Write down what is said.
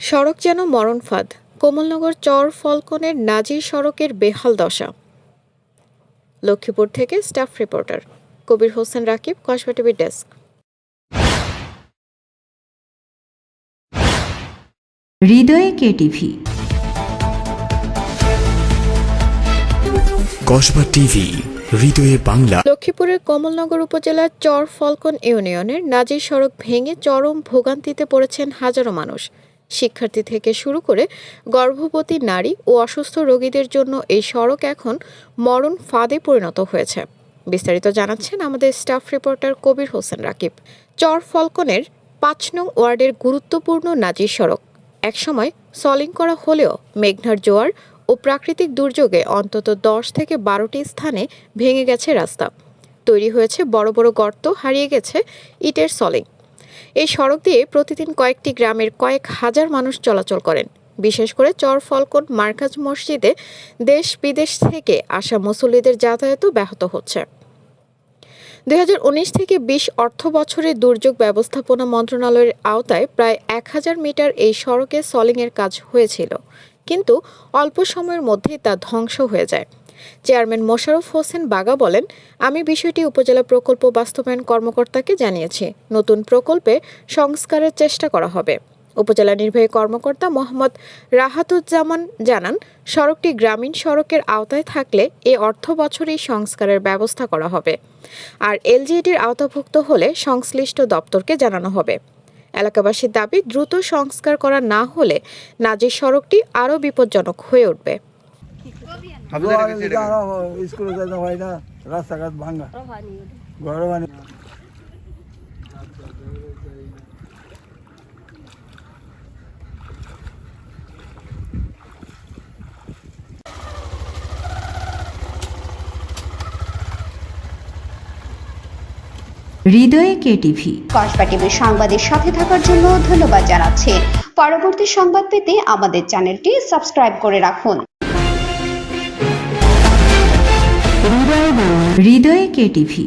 সড়ক যেন মরণ ফাঁদ। কোমলনগর চর ফলকনের নাজির সড়কের বেহাল দশা। লক্ষ্মীপুর থেকে staff reporter Kabir Hossain Rakib Kasba TV desk. হৃদয়ে কেটিভি কসবা টিভি হৃদয়ে বাংলা। লক্ষ্মীপুরের কমলনগর উপজেলার চর ফলকন ইউনিয়নের নাজির সড়ক ভেঙে চরম ভোগান্তিতে পড়েছেন হাজারো মানুষ। শিক্ষার্থী থেকে শুরু করে গর্ভবতী নারী ও অসুস্থ রোগীদের জন্য এই সড়ক এখন মরণ ফাঁদে পরিণত হয়েছে। বিস্তারিত জানাচ্ছেন আমাদের স্টাফ রিপোর্টার কবির হোসেন রাকিব। চর ফলকনের পাঁচ নং ওয়ার্ডের গুরুত্বপূর্ণ নাজির সড়ক। একসময় সলিং করা হলেও মেঘনার জোয়ার ও প্রাকৃতিক দুর্যোগে অন্তত দশ থেকে বারোটি স্থানে ভেঙে গেছে রাস্তা। তৈরি হয়েছে বড় বড় গর্ত, হারিয়ে গেছে ইটের সলিং। এই সড়ক দিয়ে প্রতিদিন কয়েকটি গ্রামের কয়েক হাজার মানুষ চলাচল করেন। বিশেষ করে চর ফলকন মার্কাজ মসজিদে দেশ বিদেশ থেকে আসা মুসল্লিদের যাতায়াতও ব্যাহত হচ্ছে। দুই হাজার উনিশ থেকে বিশ অর্থ বছরে দুর্যোগ ব্যবস্থাপনা মন্ত্রণালয়ের আওতায় প্রায় এক হাজার মিটার এই সড়কে সলিংয়ের কাজ হয়েছিল। কিন্তু অল্প সময়ের মধ্যেই তা ধ্বংস হয়ে যায়। চেয়ারম্যান মোশাররফ হোসেন বাগা বলেন, আমি বিষয়টি উপজেলা প্রকল্প বাস্তবায়ন কর্মকর্তাকে জানিয়েছি। নতুন প্রকল্পে সংস্কারের চেষ্টা করা হবে। উপজেলা নির্বাহী কর্মকর্তা মোহাম্মদ রাহাতুজ্জামান জানান, সড়কটি গ্রামীণ সড়কের আওতায় থাকলে এ অর্থ বছরেই সংস্কারের ব্যবস্থা করা হবে। আর এলজিইডির আওতাভুক্ত হলে সংশ্লিষ্ট দপ্তরকে জানানো হবে। এলাকাবাসীর দাবি, দ্রুত সংস্কার করা না হলে নাজির সড়কটি আরও বিপজ্জনক হয়ে উঠবে। স্কুলে যাইতে হয় না রাস্তাঘাট ভাঙ্গা হৃদয়ে কেটিভি কসবা টিভির সংবাদের সাথে থাকার জন্য ধন্যবাদ জানাচ্ছি। পরবর্তী সংবাদ পেতে আমাদের চ্যানেলটি সাবস্ক্রাইব করে রাখুন। হৃদয়ে কেটিভি